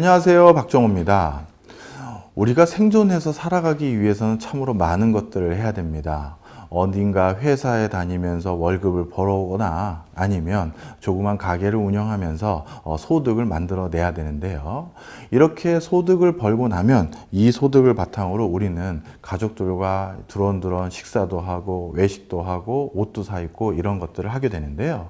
안녕하세요. 박정호입니다. 우리가 생존해서 살아가기 위해서는 참으로 많은 것들을 해야 됩니다. 어딘가 회사에 다니면서 월급을 벌어오거나 아니면 조그만 가게를 운영하면서 어, 소득을 만들어내야 되는데요. 이렇게 소득을 벌고 나면 이 소득을 바탕으로 우리는 가족들과 두런두런 식사도 하고 외식도 하고 옷도 사 입고 이런 것들을 하게 되는데요.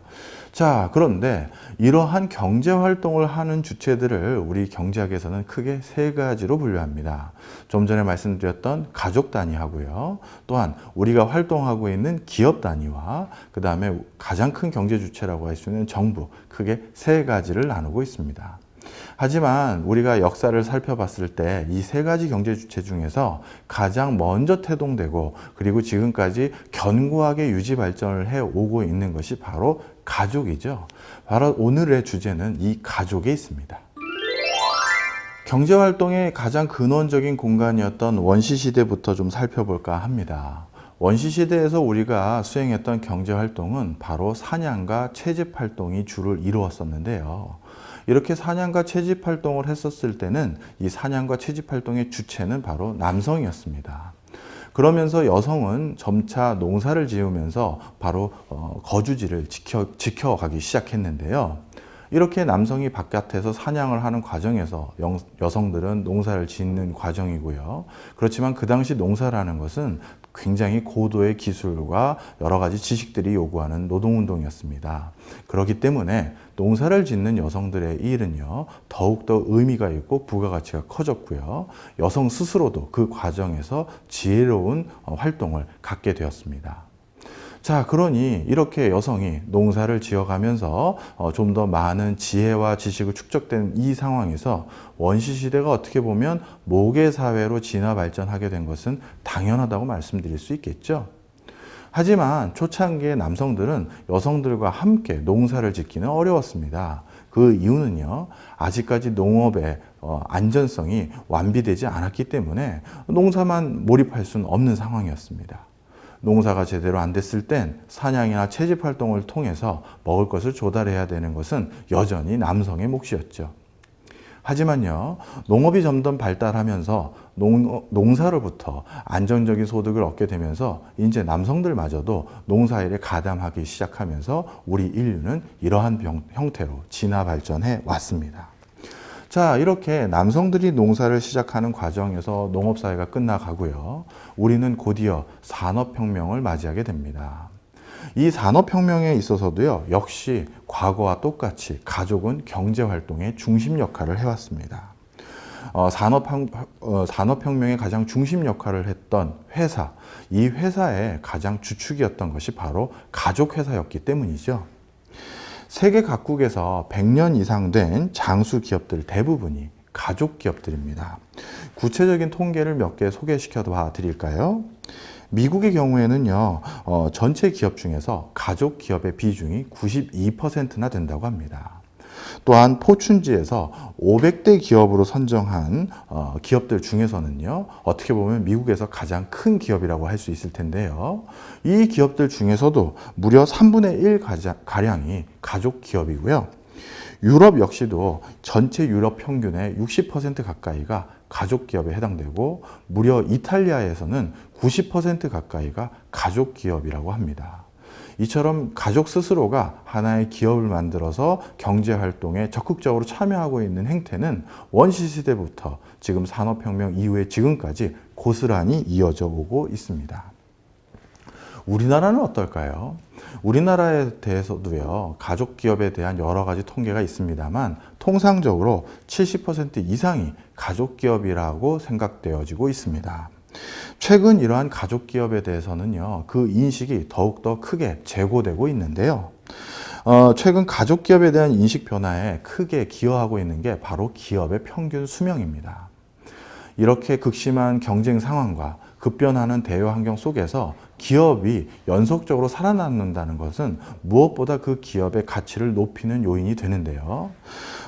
자, 그런데 이러한 경제 활동을 하는 주체들을 우리 경제학에서는 크게 세 가지로 분류합니다. 좀 전에 말씀드렸던 가족 단위하고요. 또한 우리가 활동하고 있는 기업 단위와 그 다음에 가장 큰 경제 주체라고 할 수 있는 정부 크게 세 가지를 나누고 있습니다. 하지만 우리가 역사를 살펴봤을 때 이 세 가지 경제 주체 중에서 가장 먼저 태동되고 그리고 지금까지 견고하게 유지 발전을 해 오고 있는 것이 바로 가족이죠. 바로 오늘의 주제는 이 가족에 있습니다. 경제 활동의 가장 근원적인 공간이었던 원시 시대부터 좀 살펴볼까 합니다. 원시 시대에서 우리가 수행했던 경제 활동은 바로 사냥과 채집 활동이 주를 이루었었는데요. 이렇게 사냥과 채집 활동을 했었을 때는 이 사냥과 채집 활동의 주체는 바로 남성이었습니다. 그러면서 여성은 점차 농사를 지으면서 바로 어, 거주지를 지켜, 지켜가기 시작했는데요. 이렇게 남성이 바깥에서 사냥을 하는 과정에서 영, 여성들은 농사를 짓는 과정이고요. 그렇지만 그 당시 농사라는 것은 굉장히 고도의 기술과 여러 가지 지식들이 요구하는 노동운동이었습니다. 그렇기 때문에 농사를 짓는 여성들의 일은요, 더욱더 의미가 있고 부가가치가 커졌고요. 여성 스스로도 그 과정에서 지혜로운 어, 활동을 갖게 되었습니다. 자, 그러니 이렇게 여성이 농사를 지어가면서 어, 좀더 많은 지혜와 지식을 축적된 이 상황에서 원시 시대가 어떻게 보면 모계 사회로 진화 발전하게 된 것은 당연하다고 말씀드릴 수 있겠죠. 하지만 초창기의 남성들은 여성들과 함께 농사를 짓기는 어려웠습니다. 그 이유는요, 아직까지 농업의 어, 안전성이 완비되지 않았기 때문에 농사만 몰입할 수는 없는 상황이었습니다. 농사가 제대로 안 됐을 땐 사냥이나 채집 활동을 통해서 먹을 것을 조달해야 되는 것은 여전히 남성의 몫이었죠. 하지만요, 농업이 점점 발달하면서 농, 농사로부터 안정적인 소득을 얻게 되면서 이제 남성들마저도 농사일에 가담하기 시작하면서 우리 인류는 이러한 병, 형태로 진화 발전해 왔습니다. 자, 이렇게 남성들이 농사를 시작하는 과정에서 농업사회가 끝나가고요. 우리는 곧이어 산업혁명을 맞이하게 됩니다. 이 산업혁명에 있어서도요, 역시 과거와 똑같이 가족은 경제활동의 중심 역할을 해왔습니다. 어, 산업혁, 어, 산업혁명의 가장 중심 역할을 했던 회사, 이 회사의 가장 주축이었던 것이 바로 가족회사였기 때문이죠. 세계 각국에서 100년 이상 된 장수 기업들 대부분이 가족 기업들입니다. 구체적인 통계를 몇 개 소개시켜 봐 드릴까요? 미국의 경우에는요, 어, 전체 기업 중에서 가족 기업의 비중이 92%나 된다고 합니다. 또한 포춘지에서 500대 기업으로 선정한 어, 기업들 중에서는요, 어떻게 보면 미국에서 가장 큰 기업이라고 할 수 있을 텐데요. 이 기업들 중에서도 무려 3분의 1 가량이 가족 기업이고요. 유럽 역시도 전체 유럽 평균의 60% 가까이가 가족 기업에 해당되고 무려 이탈리아에서는 90% 가까이가 가족 기업이라고 합니다. 이처럼 가족 스스로가 하나의 기업을 만들어서 경제 활동에 적극적으로 참여하고 있는 행태는 원시 시대부터 지금 산업혁명 이후에 지금까지 고스란히 이어져 오고 있습니다. 우리나라는 어떨까요? 우리나라에 대해서도요, 가족 기업에 대한 여러 가지 통계가 있습니다만, 통상적으로 70% 이상이 가족 기업이라고 생각되어지고 있습니다. 최근 이러한 가족 기업에 대해서는요, 그 인식이 더욱더 크게 제고되고 있는데요. 어, 최근 가족 기업에 대한 인식 변화에 크게 기여하고 있는 게 바로 기업의 평균 수명입니다. 이렇게 극심한 경쟁 상황과 급변하는 대외 환경 속에서 기업이 연속적으로 살아남는다는 것은 무엇보다 그 기업의 가치를 높이는 요인이 되는데요.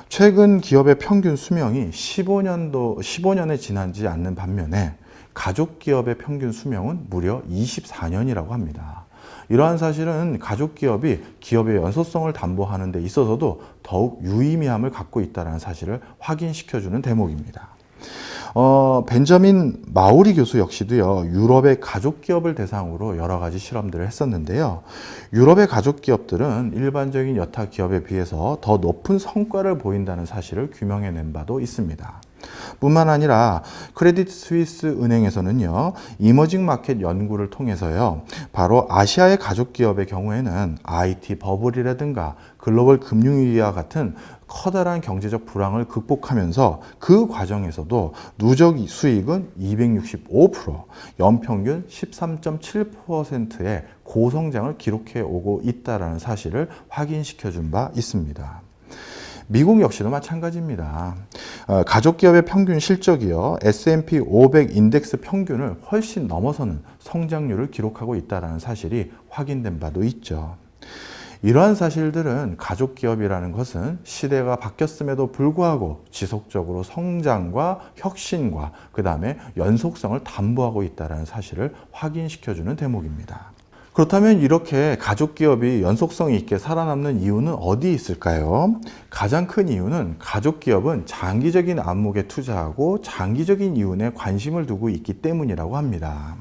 최근 기업의 평균 수명이 15년도, 15년에 지나지 않는 반면에 가족 기업의 평균 수명은 무려 24년이라고 합니다. 이러한 사실은 가족 기업이 기업의 연소성을 담보하는 데 있어서도 더욱 유의미함을 갖고 있다는 사실을 확인시켜주는 대목입니다. 어, 벤저민 마우리 교수 역시도요, 유럽의 가족 기업을 대상으로 여러 가지 실험들을 했었는데요. 유럽의 가족 기업들은 일반적인 여타 기업에 비해서 더 높은 성과를 보인다는 사실을 규명해낸 바도 있습니다. 뿐만 아니라 크레딧 스위스 은행에서는요, 이머징 마켓 연구를 통해서요, 바로 아시아의 가족 기업의 경우에는 IT 버블이라든가 글로벌 금융위기와 같은 커다란 경제적 불황을 극복하면서 그 과정에서도 누적 수익은 265%, 연평균 13.7%의 고성장을 기록해 오고 있다라는 사실을 확인시켜 준 바 있습니다. 미국 역시도 마찬가지입니다. 어, 가족 기업의 평균 실적이요 S&P 500 인덱스 평균을 훨씬 넘어서는 성장률을 기록하고 있다는 사실이 확인된 바도 있죠. 이러한 사실들은 가족 기업이라는 것은 시대가 바뀌었음에도 불구하고 지속적으로 성장과 혁신과 그 다음에 연속성을 담보하고 있다는 사실을 확인시켜주는 대목입니다. 그렇다면 이렇게 가족 기업이 연속성 있게 살아남는 이유는 어디에 있을까요? 가장 큰 이유는 가족 기업은 장기적인 안목에 투자하고 장기적인 이윤에 관심을 두고 있기 때문이라고 합니다.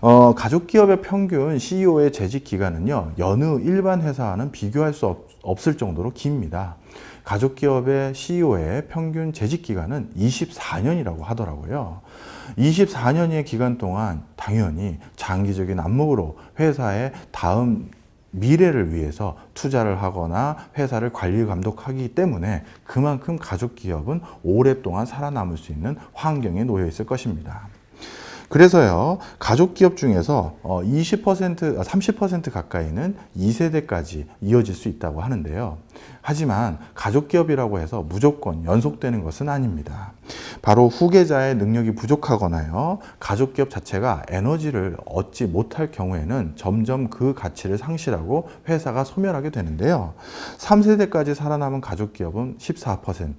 어, 가족 기업의 평균 CEO의 재직 기간은요, 여느 일반 회사와는 비교할 수 없, 없을 정도로 깁니다. 가족 기업의 CEO의 평균 재직 기간은 24년이라고 하더라고요. 24년의 기간 동안 당연히 장기적인 안목으로 회사의 다음 미래를 위해서 투자를 하거나 회사를 관리 감독하기 때문에 그만큼 가족 기업은 오랫동안 살아남을 수 있는 환경에 놓여 있을 것입니다. 그래서요, 가족 기업 중에서 20%, 30% 가까이는 2세대까지 이어질 수 있다고 하는데요. 하지만 가족 기업이라고 해서 무조건 연속되는 것은 아닙니다. 바로 후계자의 능력이 부족하거나요, 가족 기업 자체가 에너지를 얻지 못할 경우에는 점점 그 가치를 상실하고 회사가 소멸하게 되는데요. 3세대까지 살아남은 가족 기업은 14%,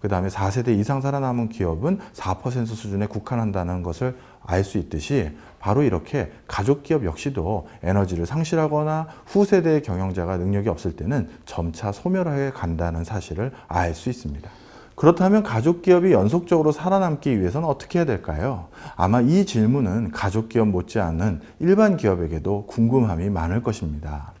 그 다음에 4세대 이상 살아남은 기업은 4% 수준에 국한한다는 것을 알 수 있듯이 바로 이렇게 가족 기업 역시도 에너지를 상실하거나 후세대의 경영자가 능력이 없을 때는 점차 소멸하게 간다는 사실을 알 수 있습니다. 그렇다면 가족 기업이 연속적으로 살아남기 위해서는 어떻게 해야 될까요? 아마 이 질문은 가족 기업 못지않은 일반 기업에게도 궁금함이 많을 것입니다.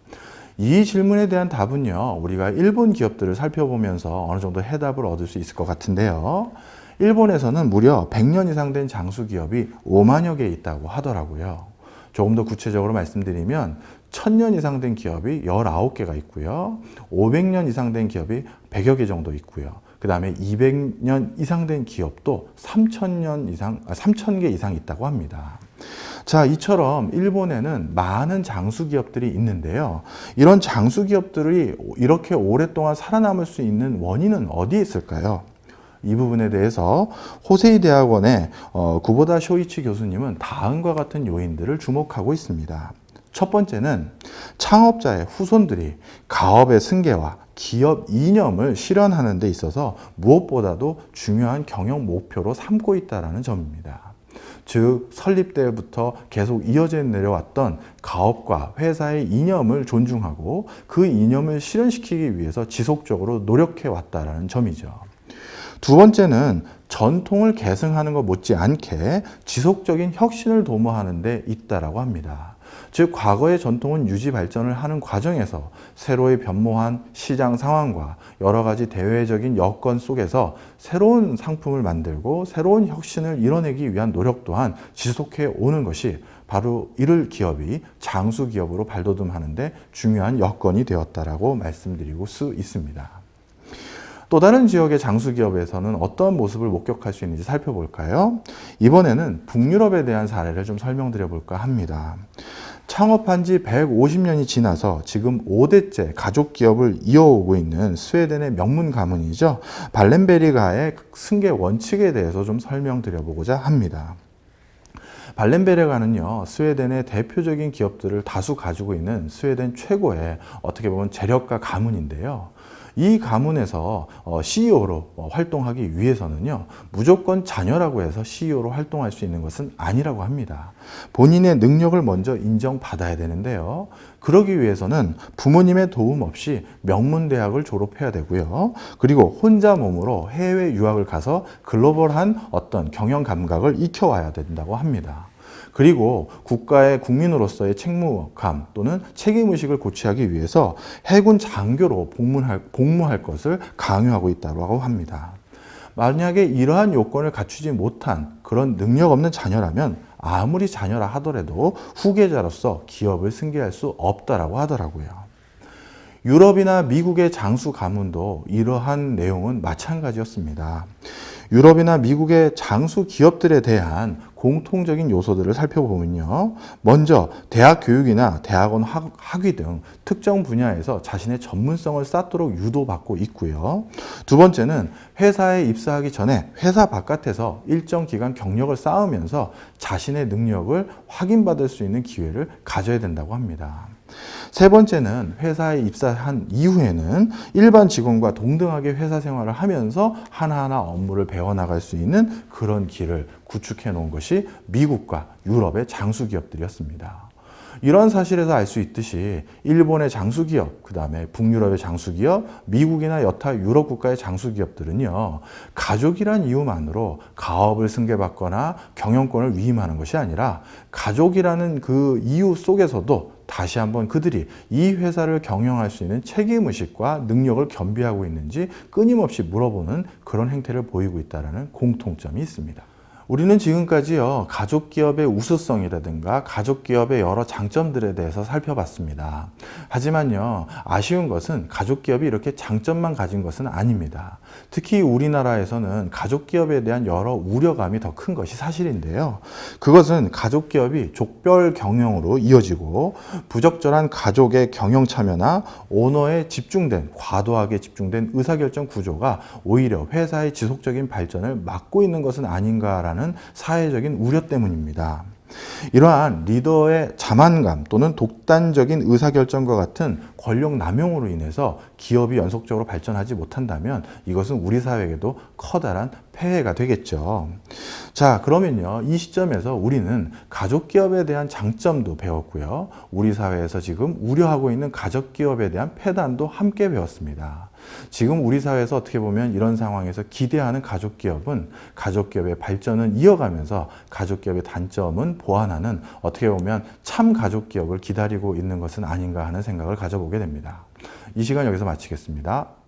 이 질문에 대한 답은요, 우리가 일본 기업들을 살펴보면서 어느 정도 해답을 얻을 수 있을 것 같은데요. 일본에서는 무려 100년 이상 된 장수 기업이 5만여 개 있다고 하더라고요. 조금 더 구체적으로 말씀드리면 1000년 이상 된 기업이 19개가 있고요. 500년 이상 된 기업이 100여 개 정도 있고요. 그 다음에 200년 이상 된 기업도 3000년 이상, 아, 3000개 이상 있다고 합니다. 자, 이처럼 일본에는 많은 장수 기업들이 있는데요. 이런 장수 기업들이 이렇게 오랫동안 살아남을 수 있는 원인은 어디에 있을까요? 이 부분에 대해서 호세이 대학원의 어, 구보다 쇼이치 교수님은 다음과 같은 요인들을 주목하고 있습니다. 첫 번째는 창업자의 후손들이 가업의 승계와 기업 이념을 실현하는 데 있어서 무엇보다도 중요한 경영 목표로 삼고 있다는 점입니다. 즉 설립 때부터 계속 이어져 내려왔던 가업과 회사의 이념을 존중하고 그 이념을 실현시키기 위해서 지속적으로 노력해 왔다라는 점이죠. 두 번째는 전통을 계승하는 것 못지않게 지속적인 혁신을 도모하는 데 있다라고 합니다. 즉 과거의 전통은 유지 발전을 하는 과정에서 새로이 변모한 시장 상황과 여러 가지 대외적인 여건 속에서 새로운 상품을 만들고 새로운 혁신을 이뤄내기 위한 노력 또한 지속해 오는 것이 바로 이를 기업이 장수 기업으로 발돋움하는데 중요한 여건이 되었다라고 말씀드리고 수 있습니다. 또 다른 지역의 장수 기업에서는 어떤 모습을 목격할 수 있는지 살펴볼까요? 이번에는 북유럽에 대한 사례를 좀 설명드려 볼까 합니다. 창업한 지 150년이 지나서 지금 5대째 가족 기업을 이어오고 있는 스웨덴의 명문 가문이죠. 발렌베리가의 승계 원칙에 대해서 좀 설명드려 보고자 합니다. 발렌베레가는요, 스웨덴의 대표적인 기업들을 다수 가지고 있는 스웨덴 최고의 어떻게 보면 재력가 가문인데요. 이 가문에서 CEO로 활동하기 위해서는요, 무조건 자녀라고 해서 CEO로 활동할 수 있는 것은 아니라고 합니다. 본인의 능력을 먼저 인정받아야 되는데요. 그러기 위해서는 부모님의 도움 없이 명문대학을 졸업해야 되고요. 그리고 혼자 몸으로 해외 유학을 가서 글로벌한 어떤 경영 감각을 익혀와야 된다고 합니다. 그리고 국가의 국민으로서의 책무감 또는 책임의식을 고취하기 위해서 해군 장교로 복무할, 복무할 것을 강요하고 있다고 합니다. 만약에 이러한 요건을 갖추지 못한 그런 능력 없는 자녀라면 아무리 자녀라 하더라도 후계자로서 기업을 승계할 수 없다라고 하더라고요. 유럽이나 미국의 장수 가문도 이러한 내용은 마찬가지였습니다. 유럽이나 미국의 장수 기업들에 대한 공통적인 요소들을 살펴보면요. 먼저 대학 교육이나 대학원 학, 학위 등 특정 분야에서 자신의 전문성을 쌓도록 유도받고 있고요. 두 번째는 회사에 입사하기 전에 회사 바깥에서 일정 기간 경력을 쌓으면서 자신의 능력을 확인받을 수 있는 기회를 가져야 된다고 합니다. 세 번째는 회사에 입사한 이후에는 일반 직원과 동등하게 회사 생활을 하면서 하나하나 업무를 배워나갈 수 있는 그런 길을 구축해 놓은 것이 미국과 유럽의 장수 기업들이었습니다. 이런 사실에서 알 수 있듯이 일본의 장수 기업, 그 다음에 북유럽의 장수 기업, 미국이나 여타 유럽 국가의 장수 기업들은요, 가족이란 이유만으로 가업을 승계받거나 경영권을 위임하는 것이 아니라 가족이라는 그 이유 속에서도 다시 한번 그들이 이 회사를 경영할 수 있는 책임의식과 능력을 겸비하고 있는지 끊임없이 물어보는 그런 행태를 보이고 있다는 공통점이 있습니다. 우리는 지금까지요, 가족 기업의 우수성이라든가 가족 기업의 여러 장점들에 대해서 살펴봤습니다. 하지만요, 아쉬운 것은 가족 기업이 이렇게 장점만 가진 것은 아닙니다. 특히 우리나라에서는 가족 기업에 대한 여러 우려감이 더 큰 것이 사실인데요. 그것은 가족 기업이 족별 경영으로 이어지고 부적절한 가족의 경영 참여나 오너에 집중된 과도하게 집중된 의사결정 구조가 오히려 회사의 지속적인 발전을 막고 있는 것은 아닌가라는 사회적인 우려 때문입니다. 이러한 리더의 자만감 또는 독단적인 의사결정과 같은 권력 남용으로 인해서 기업이 연속적으로 발전하지 못한다면 이것은 우리 사회에게도 커다란 폐해가 되겠죠. 자, 그러면요. 이 시점에서 우리는 가족 기업에 대한 장점도 배웠고요. 우리 사회에서 지금 우려하고 있는 가족 기업에 대한 폐단도 함께 배웠습니다. 지금 우리 사회에서 어떻게 보면 이런 상황에서 기대하는 가족 기업은 가족 기업의 발전은 이어가면서 가족 기업의 단점은 보완하는 어떻게 보면 참 가족 기업을 기다리고 있는 것은 아닌가 하는 생각을 가져보게 됩니다. 이 시간 여기서 마치겠습니다.